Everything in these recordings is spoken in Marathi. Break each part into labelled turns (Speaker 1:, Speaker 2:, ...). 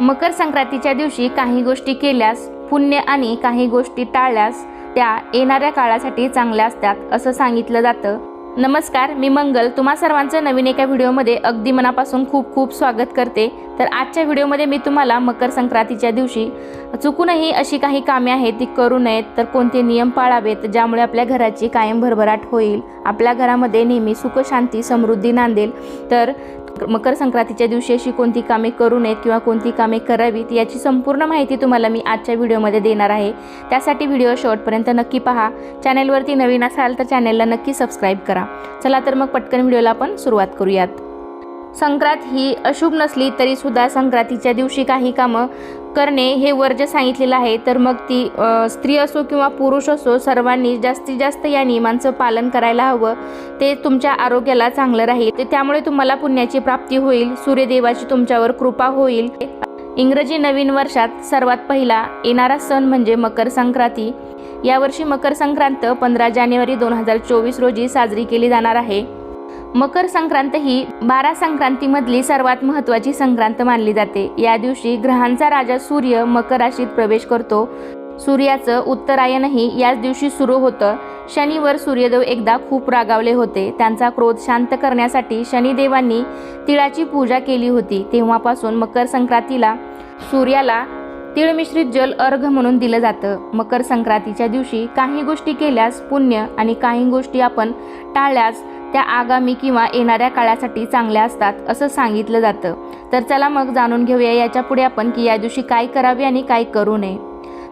Speaker 1: मकर संक्रांतीच्या दिवशी काही गोष्टी केल्यास पुण्य आणि काही गोष्टी टाळल्यास त्या येणाऱ्या काळासाठी चांगल्या असतात असं सांगितलं जातं. नमस्कार मी मंगल. तुम्हा सर्वांचं नवीन एका व्हिडिओमध्ये अगदी मनापासून खूप खूप स्वागत करते. तर आजच्या व्हिडिओमध्ये मी तुम्हाला मकर संक्रांतीच्या दिवशी चुकूनही अशी काही कामे आहेत ती करू नयेत तर कोणते नियम पाळावेत ज्यामुळे आपल्या घराची कायम भरभराट होईल? आपल्या घरामध्ये नेहमी सुखशांती समृद्धी नांदेल. तर मकर संक्रांतीच्या दिवशी अशी कोणती कामे करू नयेत किंवा कोणती कामे करावीत याची संपूर्ण माहिती तुम्हाला मी आजच्या व्हिडिओमध्ये देणार आहे. त्यासाठी व्हिडिओ शॉर्टपर्यंत नक्की पहा. चॅनेलवरती नवीन असाल तर चॅनेलला नक्की सबस्क्राईब करा. चला तर मग पटकन व्हिडिओला आपण सुरुवात करूयात. संक्रांत ही अशुभ नसली तरी सुद्धा संक्रांतीच्या दिवशी काही कामं करणे हे वर्ज सांगितलेलं आहे. तर मग ती स्त्री असो किंवा पुरुष असो सर्वांनी जास्तीत जास्त या नियमांचं पालन करायला हवं. ते तुमच्या आरोग्याला चांगलं राहील. त्यामुळे तुम्हाला पुण्याची प्राप्ती होईल सूर्यदेवाची तुमच्यावर कृपा होईल. इंग्रजी नवीन वर्षात सर्वात पहिला येणारा सण म्हणजे मकर संक्रांती. यावर्षी मकर संक्रांत पंधरा जानेवारी दोन हजार चोवीस रोजी साजरी केली जाणार आहे. मकर संक्रांत ही बारा संक्रांतीमधली सर्वात महत्त्वाची संक्रांत मानली जाते. या दिवशी ग्रहांचा राजा सूर्य मकर राशीत प्रवेश करतो. सूर्याचं उत्तरायणही याच दिवशी सुरू होतं. शनिवर सूर्यदेव एकदा खूप रागावले होते. त्यांचा क्रोध शांत करण्यासाठी शनिदेवांनी तिळाची पूजा केली होती. तेव्हापासून मकर संक्रांतीला सूर्याला तिळमिश्रित जल अर्घ म्हणून दिलं जातं. मकर संक्रांतीच्या दिवशी काही गोष्टी केल्यास पुण्य आणि काही गोष्टी आपण टाळल्यास त्या आगामी किंवा येणाऱ्या काळासाठी चांगल्या असतात असं सांगितलं जातं. तर चला मग जाणून घेऊया याच्यापुढे आपण की या दिवशी काय करावे आणि काय करू नये.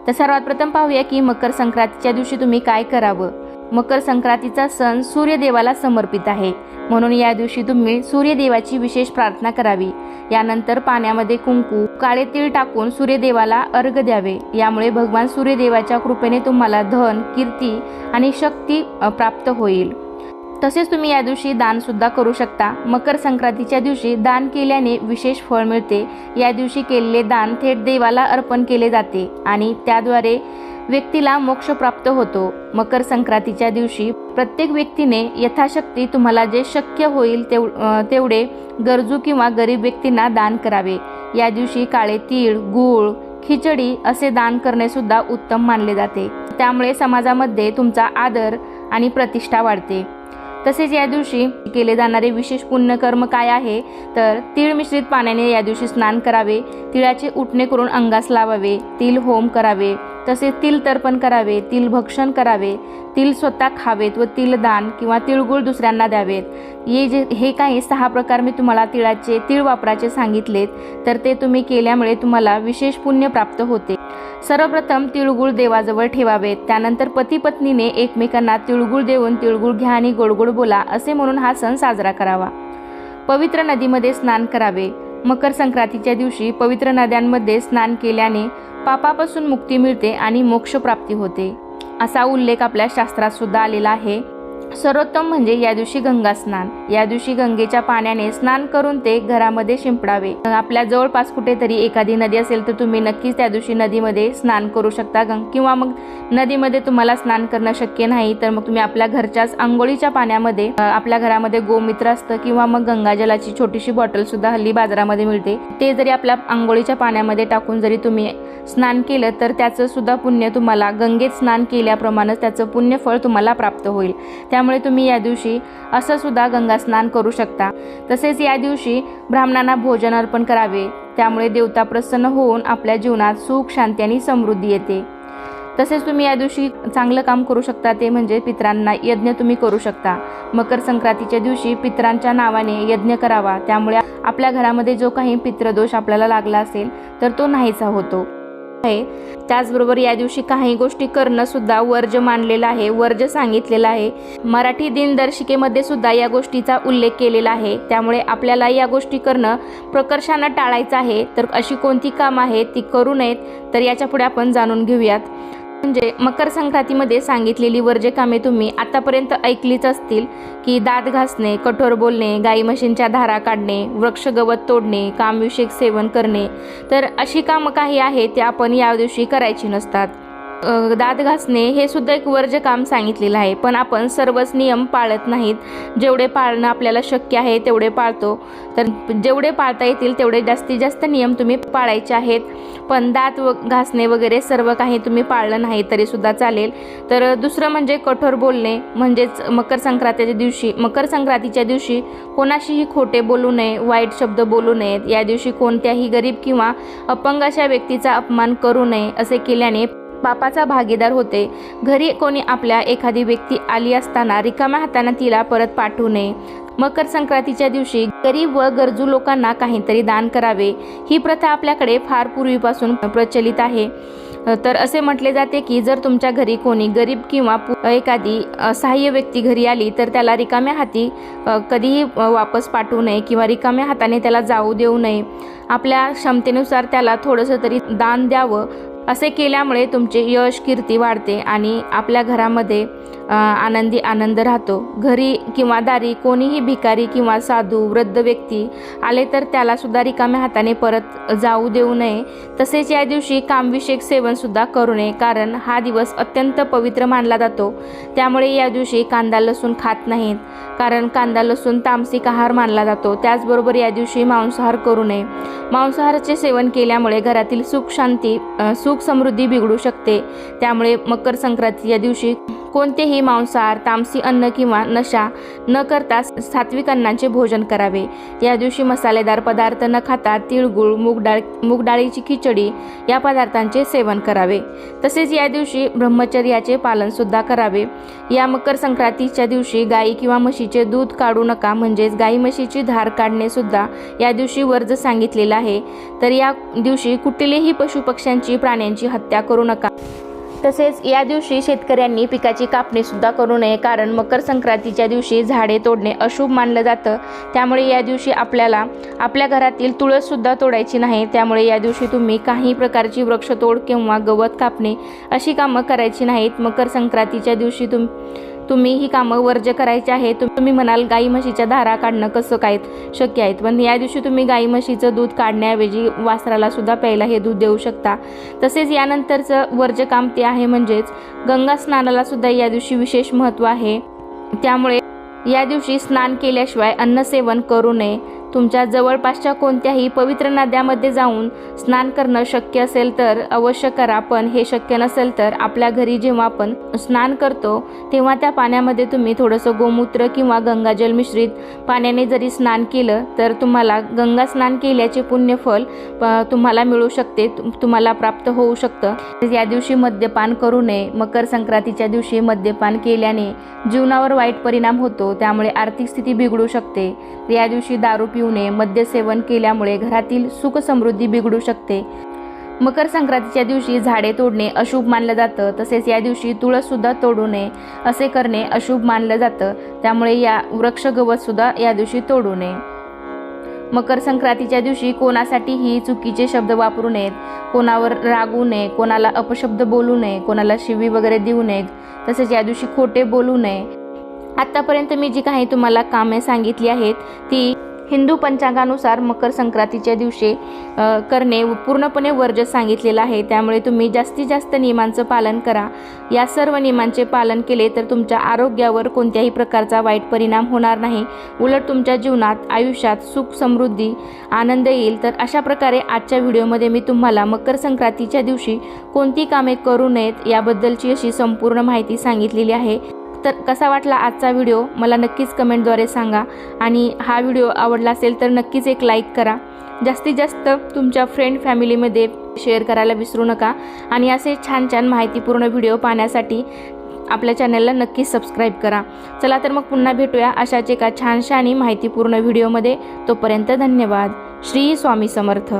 Speaker 1: तर सर्वात प्रथम पाहूया की मकर संक्रांतीच्या दिवशी तुम्ही काय करावं? मकर संक्रांतीचा सण सूर्यदेवाला समर्पित आहे. म्हणून या दिवशी तुम्ही सूर्यदेवाची विशेष प्रार्थना करावी. यानंतर पाण्यामध्ये कुंकू काळे तीळ टाकून सूर्यदेवाला अर्घ द्यावे. यामुळे भगवान सूर्यदेवाच्या कृपेने तुम्हाला धन कीर्ती आणि शक्ती प्राप्त होईल. तसेच तुम्ही या दिवशी दानसुद्धा करू शकता. मकर संक्रांतीच्या दिवशी दान केल्याने विशेष फळ मिळते. या दिवशी केलेले दान थेट देवाला अर्पण केले जाते आणि त्याद्वारे व्यक्तीला मोक्ष प्राप्त होतो. मकर संक्रांतीच्या दिवशी प्रत्येक व्यक्तीने यथाशक्ती तुम्हाला जे शक्य होईल तेव तेवढे गरजू किंवा गरीब व्यक्तींना दान करावे. या दिवशी काळे तीळ गूळ खिचडी असे दान करणेसुद्धा उत्तम मानले जाते. त्यामुळे समाजामध्ये तुमचा आदर आणि प्रतिष्ठा वाढते. तसेच या दिवशी केले जाणारे विशेष पुण्यकर्म काय आहे? तर तीळ मिश्रित पाण्याने या दिवशी स्नान करावे तिळाचे उठणे करून अंगास लावावे तिल होम करावे तसेच तिल तर्पण करावे तिल भक्षण करावे तिल स्वतः खावेत व तिल दान किंवा तिळगुळ दुसऱ्यांना द्यावेत. ये जे हे काही सहा प्रकार मी तुम्हाला तिळाचे तिळ वापराचे सांगितलेत. तर ते तुम्ही केल्यामुळे तुम्हाला विशेष पुण्य प्राप्त होते. सर्वप्रथम तिळगुळ देवाजवळ ठेवावेत. त्यानंतर पती पत्नीने एकमेकांना तिळगुळ देऊन तिळगुळ घ्या आणि गोडगोड बोला असे म्हणून हा सण साजरा करावा. पवित्र नदीमध्ये स्नान करावे. मकर संक्रांतीच्या दिवशी पवित्र नद्यांमध्ये स्नान केल्याने पापापासून मुक्ती मिळते आणि मोक्षप्राप्ती होते. असा उल्लेख आपल्या शास्त्रात सुद्धा आलेला आहे. सर्वोत्तम म्हणजे या दिवशी गंगा स्नान. या दिवशी गंगेच्या पाण्याने स्नान करून ते घरामध्ये शिंपडावे. आपल्या जवळपास कुठेतरी एखादी नदी असेल तर तुम्ही नक्कीच त्या दिवशी नदीमध्ये स्नान करू शकता. गंग किंवा मग नदीमध्ये तुम्हाला स्नान करणं शक्य नाही तर मग तुम्ही आपल्या घरच्याच आंघोळीच्या पाण्यामध्ये आपल्या घरामध्ये गोमित्र असतं किंवा मग गंगाजलाची छोटीशी बॉटल सुद्धा हल्ली बाजारामध्ये मिळते. ते जरी आपल्या आंघोळीच्या पाण्यामध्ये टाकून जरी तुम्ही स्नान केलं तर त्याचं सुद्धा पुण्य तुम्हाला गंगेत स्नान केल्याप्रमाणेच त्याचं पुण्यफळ तुम्हाला प्राप्त होईल. त्यामुळे तुम्ही या दिवशी असं सुद्धा गंगा स्नान करू शकता. तसेच या दिवशी ब्राह्मणांना भोजन अर्पण करावे. त्यामुळे देवता प्रसन्न होऊन आपल्या जीवनात सुख शांती आणि समृद्धी येते. तसेच तुम्ही या दिवशी चांगलं काम करू शकता. ते म्हणजे पितरांना यज्ञ तुम्ही करू शकता. मकर संक्रांतीच्या दिवशी पितरांच्या नावाने यज्ञ करावा. त्यामुळे आपल्या घरामध्ये जो काही पितृदोष आपल्याला लागला असेल तर तो नाहीसा होतो. आहे. त्याचबरोबर या दिवशी काही गोष्टी करणं सुद्धा वर्ज मानलेलं आहे वर्ज सांगितलेलं आहे. मराठी दिनदर्शिकेमध्ये सुद्धा या गोष्टीचा उल्लेख केलेला आहे. त्यामुळे आपल्याला या गोष्टी करणं प्रकर्षानं टाळायचं आहे. तर अशी कोणती कामं आहेत ती करू नयेत तर याच्यापुढे आपण जाणून घेऊयात. म्हणजे मकर संक्रांतीमध्ये सांगितलेली वर्जे कामे तुम्ही आतापर्यंत ऐकलीच असतील की दात घासणे कठोर बोलणे गाई म्हशींच्या धारा काढणे वृक्ष गवत तोडणे कामविषयक सेवन करणे. तर अशी कामं काही आहेत ते आपण या दिवशी करायची नसतात. दात घासणे हे सुद्धा एक वर्ज काम सांगितलेलं आहे. पण आपण सर्वच नियम पाळत नाहीत. जेवढे पाळणं आपल्याला शक्य आहे तेवढे पाळतो. तर जेवढे पाळता येतील तेवढे जास्तीत जास्त नियम तुम्ही पाळायचे आहेत. पण दात व घासणे वगैरे सर्व काही तुम्ही पाळलं नाही तरीसुद्धा चालेल. तर दुसरं म्हणजे कठोर बोलणे. म्हणजेच मकर संक्रांतीच्या दिवशी मकर संक्रांतीच्या दिवशी कोणाशीही खोटे बोलू नये वाईट शब्द बोलू नयेत. या दिवशी कोणत्याही गरीब किंवा अपंग अशा व्यक्तीचा अपमान करू नये असे केल्याने पापाचा भागीदार होते. घरी कोणी आपल्या एखादी व्यक्ती आली असताना रिकाम्या हाताने तिला परत पाठवू नये. मकर संक्रांतीच्या दिवशी गरीब व गरजू लोकांना काहीतरी दान करावे. ही प्रथा आपल्याकडे फार पूर्वीपासून प्रचलित आहे. तर असे म्हटले जाते की जर तुमच्या घरी कोणी गरीब किंवा पु- एखादी सहाय्य व्यक्ती घरी आली तर त्याला रिकाम्या हाती कधीही वापस पाठवू नये किंवा रिकाम्या हाताने त्याला जाऊ देऊ नये. आपल्या क्षमतेनुसार त्याला थोडंसं तरी दान द्यावं. असे केल्यामुळे तुमचे यश कीर्ती वाढते आणि आपल्या घरामध्ये आनंदी आनंद राहतो. घरी किंवा दारी कोणीही भिकारी किंवा साधू वृद्ध व्यक्ती आले तर त्याला सुद्धा रिकाम्या हाताने परत जाऊ देऊ नये. तसेच या दिवशी कामविषयक सेवनसुद्धा करू नये कारण हा दिवस अत्यंत पवित्र मानला जातो. त्यामुळे या दिवशी कांदा लसूण खात नाहीत कारण कांदा लसूण तामसिक आहार मानला जातो. त्याचबरोबर या दिवशी मांसाहार करू नये. मांसाहाराचे सेवन केल्यामुळे घरातील सुख शांती सुख समृद्धी बिघडू शकते. त्यामुळे मकर संक्रांती या दिवशी कोणतेही मांसाहार तामसी अन्न किंवा नशा न करता सात्विक अन्नाचे भोजन करावे. या दिवशी मसालेदार पदार्थ न खाता तिळगुळ मूगडाळ मूगडाळीची खिचडी या पदार्थांचे सेवन करावे. तसेच या दिवशी ब्रह्मचर्याचे पालनसुद्धा करावे. या मकर संक्रांतीच्या दिवशी गाई किंवा म्हशीचे दूध काढू नका म्हणजेच गाई म्हशीची धार काढणेसुद्धा या दिवशी वर्ज सांगितलेलं आहे. तर या दिवशी कुठलेही पशुपक्ष्यांची प्राण्यांची हत्या करू नका. तसेच या दिवशी शेतकऱ्यांनी पिकाची कापणी सुद्धा करू नये कारण मकर संक्रांतीच्या दिवशी झाडे तोडणे अशुभ मानलं जातं. त्यामुळे या दिवशी आपल्याला आपल्या घरातील तुळससुद्धा तोडायची नाही. त्यामुळे या दिवशी तुम्ही काही प्रकारची वृक्षतोड किंवा गवत कापणे अशी कामं करायची नाहीत. मकर संक्रांतीच्या दिवशी तुम तुम्ही ही कामं वर्ज करायची आहे तुम्ही म्हणाल गाई म्हशीच्या धारा काढणं कसं काय शक्य आहेत पण या दिवशी तुम्ही गाई म्हशीचं दूध काढण्याऐवजी वासराला सुद्धा प्यायला हे दूध देऊ शकता. तसेच यानंतरचं वर्ज्य काम ते आहे म्हणजेच गंगा स्नानाला सुद्धा या दिवशी विशेष महत्त्व आहे. त्यामुळे या दिवशी स्नान केल्याशिवाय अन्नसेवन करू नये. तुमच्या जवळपासच्या कोणत्याही पवित्र नद्यामध्ये जाऊन स्नान करणं शक्य असेल तर अवश्य करा पण हे शक्य नसेल तर आपल्या घरी जेव्हा आपण स्नान करतो तेव्हा त्या पाण्यामध्ये तुम्ही थोडंसं गोमूत्र किंवा गंगाजल मिश्रित पाण्याने जरी स्नान केलं तर तुम्हाला गंगा स्नान केल्याचे पुण्यफल प- तुम्हाला मिळू शकते तुम्हाला प्राप्त होऊ शकतं. या दिवशी मद्यपान करू नये. मकर संक्रांतीच्या दिवशी मद्यपान केल्याने जीवनावर वाईट परिणाम होतो त्यामुळे आर्थिक स्थिती बिघडू शकते. या दिवशी दारू पिऊ नये मद्यसेवन केल्यामुळे घरातील सुख समृद्धी बिघडू शकते. मकर संक्रांतीच्या दिवशी झाडे तोडणे अशुभ मानलं जातं तसेच या दिवशी तुळससुद्धा तोडू नये असे करणे अशुभ मानलं जातं त्यामुळे या वृक्ष गवतसुद्धा या दिवशी तोडू नये. मकर संक्रांतीच्या दिवशी कोणासाठीही चुकीचे शब्द वापरू नयेत. कोणावर रागू नये कोणाला अपशब्द बोलू नये कोणाला शिवी वगैरे देऊ नयेत तसेच या दिवशी खोटे बोलू नये. आत्तापर्यंत मी जी काही तुम्हाला कामे सांगितली आहेत ती हिंदू पंचांगानुसार मकर संक्रांतीच्या दिवशी करणे पूर्णपणे वर्ज सांगितलेलं आहे. त्यामुळे तुम्ही जास्तीत जास्त नियमांचं पालन करा. या सर्व नियमांचे पालन केले तर तुमच्या आरोग्यावर कोणत्याही प्रकारचा वाईट परिणाम होणार नाही. उलट तुमच्या जीवनात आयुष्यात सुख समृद्धी आनंद येईल. तर अशा प्रकारे आजच्या व्हिडिओमध्ये मी तुम्हाला मकर संक्रांतीच्या दिवशी कोणती कामे करू नयेत याबद्दलची अशी संपूर्ण माहिती सांगितलेली आहे. तर कसा वाटला आजचा व्हिडिओ? मला नक्कीच कमेंटद्वारे सांगा. आणि हा व्हिडिओ आवडला असेल तर नक्कीच एक लाईक करा. जास्तीत जास्त तुमच्या फ्रेंड फॅमिलीमध्ये शेअर करायला विसरू नका. आणि असे छान छान माहितीपूर्ण व्हिडिओ पाहण्यासाठी आपल्या चॅनलला नक्कीच सबस्क्राईब करा. चला तर मग पुन्हा भेटूया अशाच एका छानशा आणि माहितीपूर्ण व्हिडिओमध्ये. तोपर्यंत धन्यवाद. श्री स्वामी समर्थ.